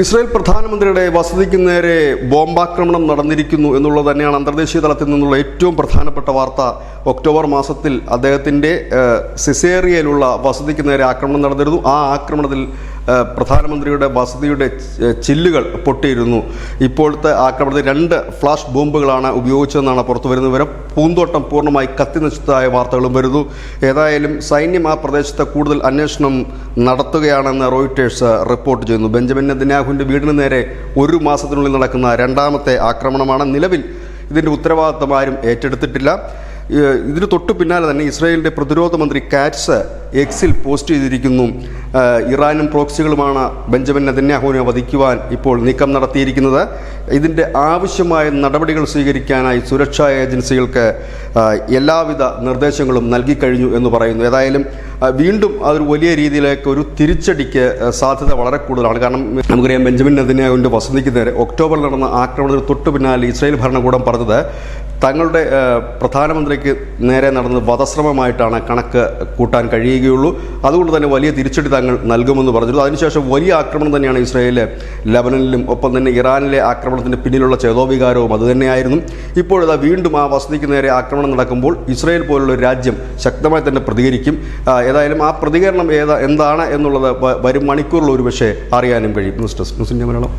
Israel പ്രധാനമന്ത്രിയുടെ വസതിക്ക് നേരെ ബോംബാക്രമണം നടന്നിരിക്കുന്നു എന്നുള്ളത് തന്നെയാണ് അന്തർദേശീയ തലത്തിൽ നിന്നുള്ള ഏറ്റവും പ്രധാനപ്പെട്ട വാർത്ത. ഒക്ടോബർ മാസത്തിൽ അദ്ദേഹത്തിന്റെ സിസേറിയയിലുള്ള വസതിക്ക് നേരെ ആക്രമണം നടന്നിരുന്നു. ആ ആക്രമണത്തിൽ പ്രധാനമന്ത്രിയുടെ വസതിയുടെ ചില്ലുകൾ പൊട്ടിയിരുന്നു. ഇപ്പോഴത്തെ ആക്രമണത്തിൽ രണ്ട് ഫ്ലാഷ് ബോംബുകളാണ് ഉപയോഗിച്ചതെന്നാണ് പുറത്തു വരുന്ന വിവരം. പൂന്തോട്ടം പൂർണമായി കത്തിനശിച്ചതായ വാർത്തകളും വരുന്നു. ഏതായാലും സൈന്യം ആ പ്രദേശത്ത് കൂടുതൽ അന്വേഷണം നടത്തുകയാണെന്ന് റോയിറ്റേഴ്സ് റിപ്പോർട്ട് ചെയ്യുന്നു. ബെഞ്ചമിൻ നെതന്യാഹുവിന്റെ വീടിന് നേരെ ഒരു മാസത്തിനുള്ളിൽ നടക്കുന്ന രണ്ടാമത്തെ ആക്രമണമാണ്. നിലവിൽ ഇതിന്റെ ഉത്തരവാദിത്തം ആരും ഏറ്റെടുത്തിട്ടില്ല. ഇതിന് തൊട്ടു പിന്നാലെ തന്നെ ഇസ്രായേലിന്റെ പ്രതിരോധ മന്ത്രി കാറ്റ്സ് എക്സിൽ പോസ്റ്റ് ചെയ്തിരിക്കുന്നു. ഇറാനും പ്രോക്സികളുമാണ് ബെഞ്ചമിൻ നെതന്യാഹുവിനെ വധിക്കുവാൻ ഇപ്പോൾ നീക്കം നടത്തിയിരിക്കുന്നത്. ഇതിന്റെ ആവശ്യമായ നടപടികൾ സ്വീകരിക്കാനായി സുരക്ഷാ ഏജൻസികൾക്ക് എല്ലാവിധ നിർദ്ദേശങ്ങളും നൽകിക്കഴിഞ്ഞു എന്ന് പറയുന്നു. ഏതായാലും വീണ്ടും അതൊരു വലിയ രീതിയിലേക്ക് ഒരു തിരിച്ചടിക്ക് സാധ്യത വളരെ കൂടുതലാണ്. കാരണം നമുക്കറിയാം ബെഞ്ചമിൻ നെതന്യാഹുവിന്റെ വസതിക്ക് നേരെ ഒക്ടോബറിൽ നടന്ന ആക്രമണത്തിന് തൊട്ടു പിന്നാലെ ഇസ്രായേൽ ഭരണകൂടം പറഞ്ഞത് തങ്ങളുടെ പ്രധാനമന്ത്രിക്ക് നേരെ നടന്നത് വധശ്രമമായിട്ടാണ് കണക്ക് കൂട്ടാൻ കഴിയുകയുള്ളൂ. അതുകൊണ്ട് തന്നെ വലിയ തിരിച്ചടി തങ്ങൾ നൽകുമെന്ന് പറഞ്ഞിരുന്നു. അതിനുശേഷം വലിയ ആക്രമണം തന്നെയാണ് ഇസ്രായേൽ ലബനനിലും ഒപ്പം തന്നെ ഇറാനിലെ ആക്രമണത്തിന് പിന്നിലുള്ള ചേതോവികാരവും അതുതന്നെയായിരുന്നു ഇപ്പോഴത് വീണ്ടും ആ വസതിക്ക് നേരെ ആക്രമണം നടക്കുമ്പോൾ ഇസ്രായേൽ പോലുള്ള ഒരു രാജ്യം ശക്തമായി തന്നെ പ്രതികരിക്കും. ഏതായാലും ആ പ്രതികരണം ഏതാ എന്താണ് എന്നുള്ളത് വരും മണിക്കൂറിൽ ഒരു പക്ഷേ അറിയാനും കഴിയും. News desk news Malayalam.